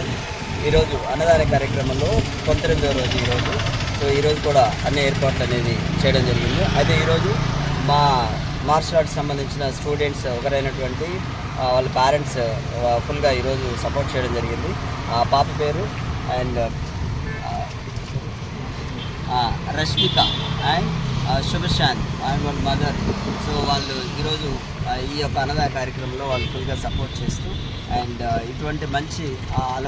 స్వాగతం ఈరోజు అన్నదాన కార్యక్రమంలో పంతొమ్మిదవ రోజు ఈరోజు. సో ఈరోజు కూడా అన్ని ఏర్పాట్లు అనేది చేయడం జరిగింది. అయితే ఈరోజు మా మార్షల్ ఆర్ట్స్ సంబంధించిన స్టూడెంట్స్ ఒకరైనటువంటి వాళ్ళ పేరెంట్స్ ఫుల్గా ఈరోజు సపోర్ట్ చేయడం జరిగింది. ఆ పాప పేరు and Rashmika. And Shubhashant. And వాళ్ళ మదర్ సో వాళ్ళు ఈరోజు ఈ యొక్క అన్నదా కార్యక్రమంలో వాళ్ళు ఫుల్గా సపోర్ట్ చేస్తూ అండ్ ఇటువంటి మంచి ఆ,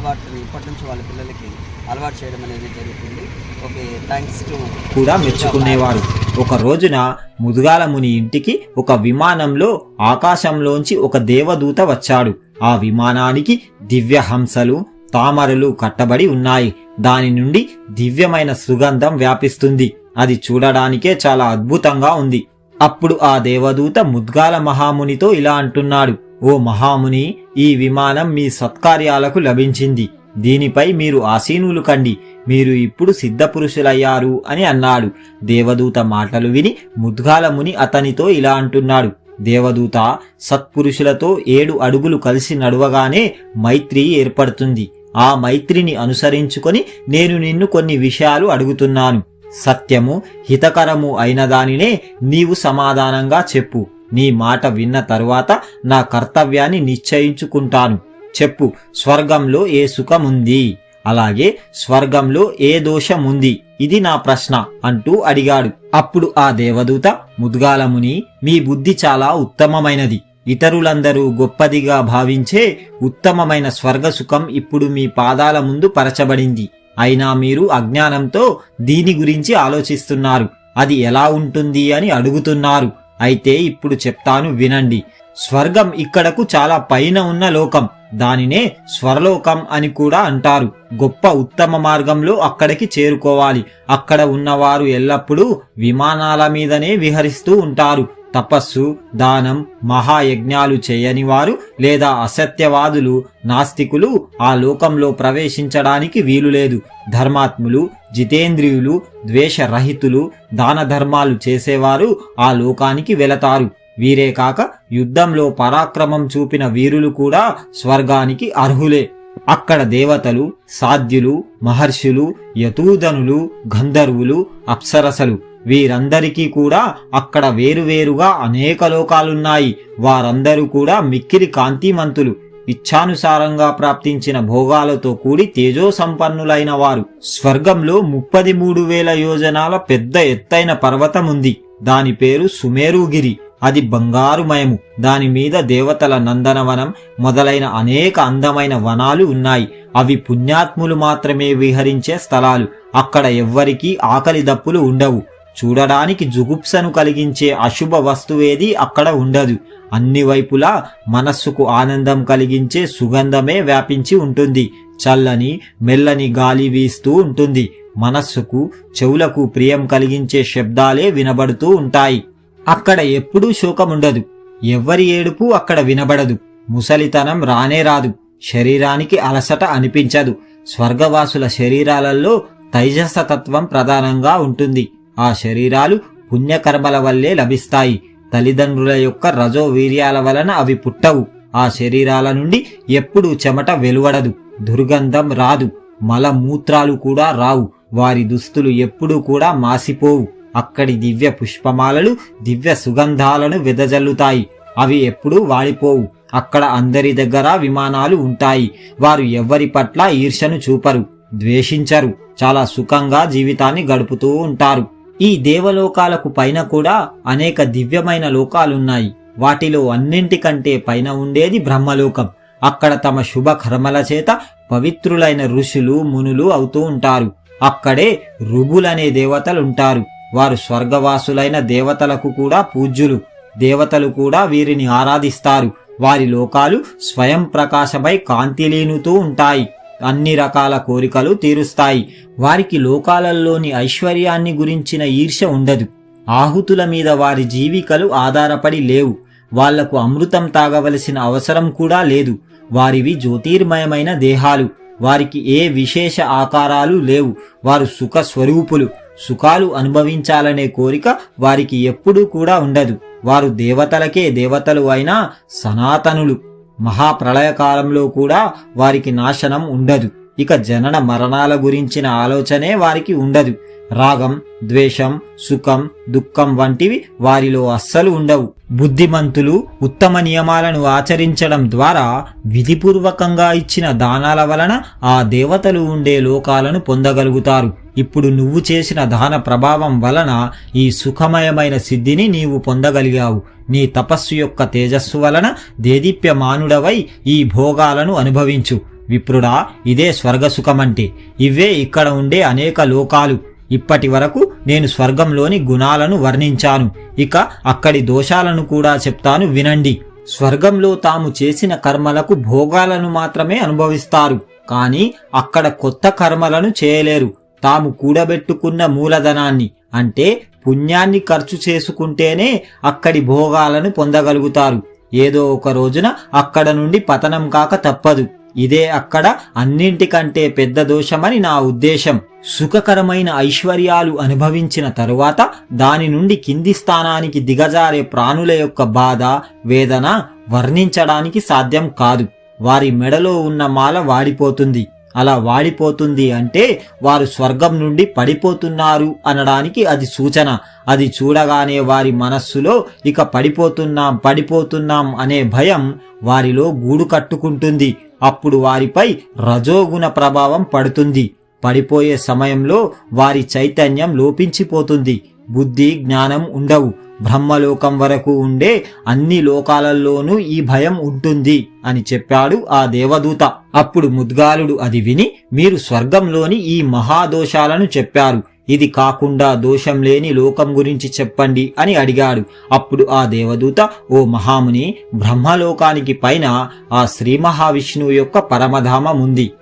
ఇప్పటి నుంచి వాళ్ళ పిల్లలకి అలవాటు చేయడం అనేది జరుగుతుంది. ఓకే థ్యాంక్స్ టు కూడా మెచ్చుకునేవారు. ఒక రోజున ముదుగాల ముని ఇంటికి ఒక విమానంలో ఆకాశంలోంచి ఒక దేవదూత వచ్చాడు. ఆ విమానానికి దివ్య హంసలు తామరలు కట్టబడి ఉన్నాయి. దాని నుండి దివ్యమైన సుగంధం వ్యాపిస్తుంది. అది చూడడానికే చాలా అద్భుతంగా ఉంది. అప్పుడు ఆ దేవదూత ముద్గాల మహామునితో ఇలా అంటున్నాడు ఓ మహాముని ఈ విమానం మీ సత్కార్యాలకు లభించింది. దీనిపై మీరు ఆసీనులు కండి. మీరు ఇప్పుడు సిద్ధపురుషులయ్యారు అని అన్నాడు. దేవదూత మాటలు విని ముద్గాలముని అతనితో ఇలా అంటున్నాడు దేవదూత సత్పురుషులతో ఏడు అడుగులు కలిసి నడవగానే మైత్రి ఏర్పడుతుంది. ఆ మైత్రిని అనుసరించుకొని నేను నిన్ను కొన్ని విషయాలు అడుగుతున్నాను. సత్యము హితకరము అయిన దానినే నీవు సమాధానంగా చెప్పు. నీ మాట విన్న తరువాత నా కర్తవ్యాన్ని నిశ్చయించుకుంటాను. చెప్పు స్వర్గంలో ఏ సుఖముంది? అలాగే స్వర్గంలో ఏ దోషముంది? ఇది నా ప్రశ్న అంటూ అడిగాడు. అప్పుడు ఆ దేవదూత ముద్గాలముని మీ బుద్ధి చాలా ఉత్తమమైనది. ఇతరులందరూ గొప్పదిగా భావించే ఉత్తమమైన స్వర్గ సుఖం ఇప్పుడు మీ పాదాల ముందు పరచబడింది. అయినా మీరు అజ్ఞానంతో దీని గురించి ఆలోచిస్తున్నారు. అది ఎలా ఉంటుంది అని అడుగుతున్నారు. అయితే ఇప్పుడు చెప్తాను వినండి. స్వర్గం ఇక్కడకు చాలా పైన ఉన్న లోకం. దానినే స్వర్లోకం అని కూడా అంటారు. గొప్ప ఉత్తమ మార్గంలో అక్కడికి చేరుకోవాలి. అక్కడ ఉన్నవారు ఎల్లప్పుడూ విమానాల మీదనే విహరిస్తూ ఉంటారు. తపస్సు దానం మహాయజ్ఞాలు చేయని వారు లేదా అసత్యవాదులు నాస్తికులు ఆ లోకంలో ప్రవేశించడానికి వీలులేదు ధర్మాత్ములు జితేంద్రియులు ద్వేషరహితులు దాన ధర్మాలు చేసేవారు ఆ లోకానికి వెళతారు. వీరే కాక యుద్ధంలో పరాక్రమం చూపిన వీరులు కూడా స్వర్గానికి అర్హులే. అక్కడ దేవతలు సాధ్యులు మహర్షులు యతూదనులు గంధర్వులు అప్సరసలు. వీరందరికీ కూడా అక్కడ వేరువేరుగా అనేక లోకాలున్నాయి. వారందరూ కూడా మిక్కిరి కాంతిమంతులు. ఇచ్ఛానుసారంగా ప్రాప్తించిన భోగాలతో కూడి తేజో సంపన్నులైన వారు. స్వర్గంలో ముప్పది మూడు వేల యోజనాల పెద్ద ఎత్తైన పర్వతం ఉంది దాని పేరు సుమేరుగిరి. అది బంగారుమయము. దాని మీద దేవతల నందనవనం మొదలైన అనేక అందమైన వనాలు ఉన్నాయి. అవి పుణ్యాత్ములు మాత్రమే విహరించే స్థలాలు. అక్కడ ఎవ్వరికీ ఆకలి దప్పులు ఉండవు. చూడడానికి జుగుప్సను కలిగించే అశుభ వస్తువేది అక్కడ ఉండదు. అన్ని వైపులా మనస్సుకు ఆనందం కలిగించే సుగంధమే వ్యాపించి ఉంటుంది. చల్లని మెల్లని గాలి వీస్తూ ఉంటుంది. మనస్సుకు చెవులకు ప్రియం కలిగించే శబ్దాలే వినబడుతూ ఉంటాయి. అక్కడ ఎప్పుడూ శోకముండదు. ఎవ్వరి ఏడుపు అక్కడ వినబడదు. ముసలితనం రానే రాదు. శరీరానికి అలసట అనిపించదు. స్వర్గవాసుల శరీరాలలో తైజస తత్వం ప్రధానంగా ఉంటుంది. ఆ శరీరాలు పుణ్యకర్మల వల్లే లభిస్తాయి. తల్లిదండ్రుల యొక్క రజో వీర్యాల వలన అవి పుట్టవు. ఆ శరీరాల నుండి ఎప్పుడూ చెమట వెలువడదు దుర్గంధం రాదు మలమూత్రాలు కూడా రావు వారి దుస్తులు ఎప్పుడూ కూడా మాసిపోవు. అక్కడి దివ్య పుష్పమాలలు దివ్య సుగంధాలను వెదజల్లుతాయి. అవి ఎప్పుడూ వాడిపోవు. అక్కడ అందరి దగ్గర విమానాలు ఉంటాయి. వారు ఎవ్వరి పట్ల ఈర్షను చూపరు ద్వేషించరు చాలా సుఖంగా జీవితాన్ని గడుపుతూ ఉంటారు. ఈ దేవలోకాలకు పైన కూడా అనేక దివ్యమైన లోకాలున్నాయి. వాటిలో అన్నింటికంటే పైన ఉండేది బ్రహ్మలోకం. అక్కడ తమ శుభ కర్మల చేత పవిత్రులైన ఋషులు మునులు అవుతూ ఉంటారు. అక్కడే రుబులనే దేవతలుంటారు. వారు స్వర్గవాసులైన దేవతలకు కూడా పూజ్యులు. దేవతలు కూడా వీరిని ఆరాధిస్తారు. వారి లోకాలు స్వయం ప్రకాశమై కాంతిలీనుతూ ఉంటాయి. అన్ని రకాల కోరికలు తీరుస్తాయి. వారికి లోకాలలోని ఐశ్వర్యాన్ని గురించిన ఈర్ష్య ఉండదు. ఆహుతుల మీద వారి జీవికలు ఆధారపడి లేవు. వాళ్ళకు అమృతం తాగవలసిన అవసరం కూడా లేదు. వారివి జ్యోతిర్మయమైన దేహాలు. వారికి ఏ విశేష ఆకారాలు లేవు. వారు సుఖ స్వరూపులు. సుఖాలు అనుభవించాలనే కోరిక వారికి ఎప్పుడూ కూడా ఉండదు. వారు దేవతలకే దేవతలు అయినా సనాతనులు. మహాప్రళయకాలంలో కూడా వారికి నాశనం ఉండదు. ఇక జనన మరణాల గురించిన ఆలోచనే వారికి ఉండదు. రాగం ద్వేషం సుఖం దుఃఖం వంటివి వారిలో అస్సలు ఉండవు. బుద్ధిమంతులు ఉత్తమ నియమాలను ఆచరించడం ద్వారా విధిపూర్వకంగా ఇచ్చిన దానాల వలన ఆ దేవతలు ఉండే లోకాలను పొందగలుగుతారు. ఇప్పుడు నువ్వు చేసిన దాన ప్రభావం వలన ఈ సుఖమయమైన సిద్ధిని నీవు పొందగలిగావు. నీ తపస్సు యొక్క తేజస్సు వలన దేదీప్యమానుడవై ఈ భోగాలను అనుభవించు. విప్రుడా ఇదే స్వర్గసుఖమంటే. ఇవే ఇక్కడ ఉండే అనేక లోకాలు. ఇప్పటి వరకు నేను స్వర్గంలోని గుణాలను వర్ణించాను. ఇక అక్కడి దోషాలను కూడా చెప్తాను వినండి. స్వర్గంలో తాము చేసిన కర్మలకు భోగాలను మాత్రమే అనుభవిస్తారు. కానీ అక్కడ కొత్త కర్మలను చేయలేరు. తాము కూడబెట్టుకున్న మూలధనాన్ని అంటే పుణ్యాన్ని ఖర్చు చేసుకుంటేనే అక్కడి భోగాలను పొందగలుగుతారు. ఏదో ఒక రోజున అక్కడ నుండి పతనం కాక తప్పదు. ఇదే అక్కడ అన్నింటికంటే పెద్ద దోషమని నా ఉద్దేశం. సుఖకరమైన ఐశ్వర్యాలు అనుభవించిన తరువాత దాని నుండి కింది స్థానానికి దిగజారే ప్రాణుల యొక్క బాధ వేదన వర్ణించడానికి సాధ్యం కాదు. వారి మెడలో ఉన్న మాల వాడిపోతుంది. అలా వాడిపోతుంది అంటే వారు స్వర్గం నుండి పడిపోతున్నారు అనడానికి అది సూచన. అది చూడగానే వారి మనస్సులో ఇక పడిపోతున్నాం పడిపోతున్నాం అనే భయం వారిలో గూడు కట్టుకుంటుంది. అప్పుడు వారిపై రజోగుణ ప్రభావం పడుతుంది. పడిపోయే సమయంలో వారి చైతన్యం లోపించిపోతుంది. బుద్ధి జ్ఞానం ఉండవు. బ్రహ్మలోకం వరకు ఉండే అన్ని లోకాలలోనూ ఈ భయం ఉంటుంది అని చెప్పాడు ఆ దేవదూత. అప్పుడు ముద్గాలుడు అది విని మీరు స్వర్గంలోని ఈ మహాదోషాలను చెప్పారు. ఇది కాకుండా దోషం లేని లోకం గురించి చెప్పండి అని అడిగాడు. అప్పుడు ఆ దేవదూత ఓ మహాముని బ్రహ్మలోకానికి పైన ఆ శ్రీ మహావిష్ణువు యొక్క పరమధామం ఉంది.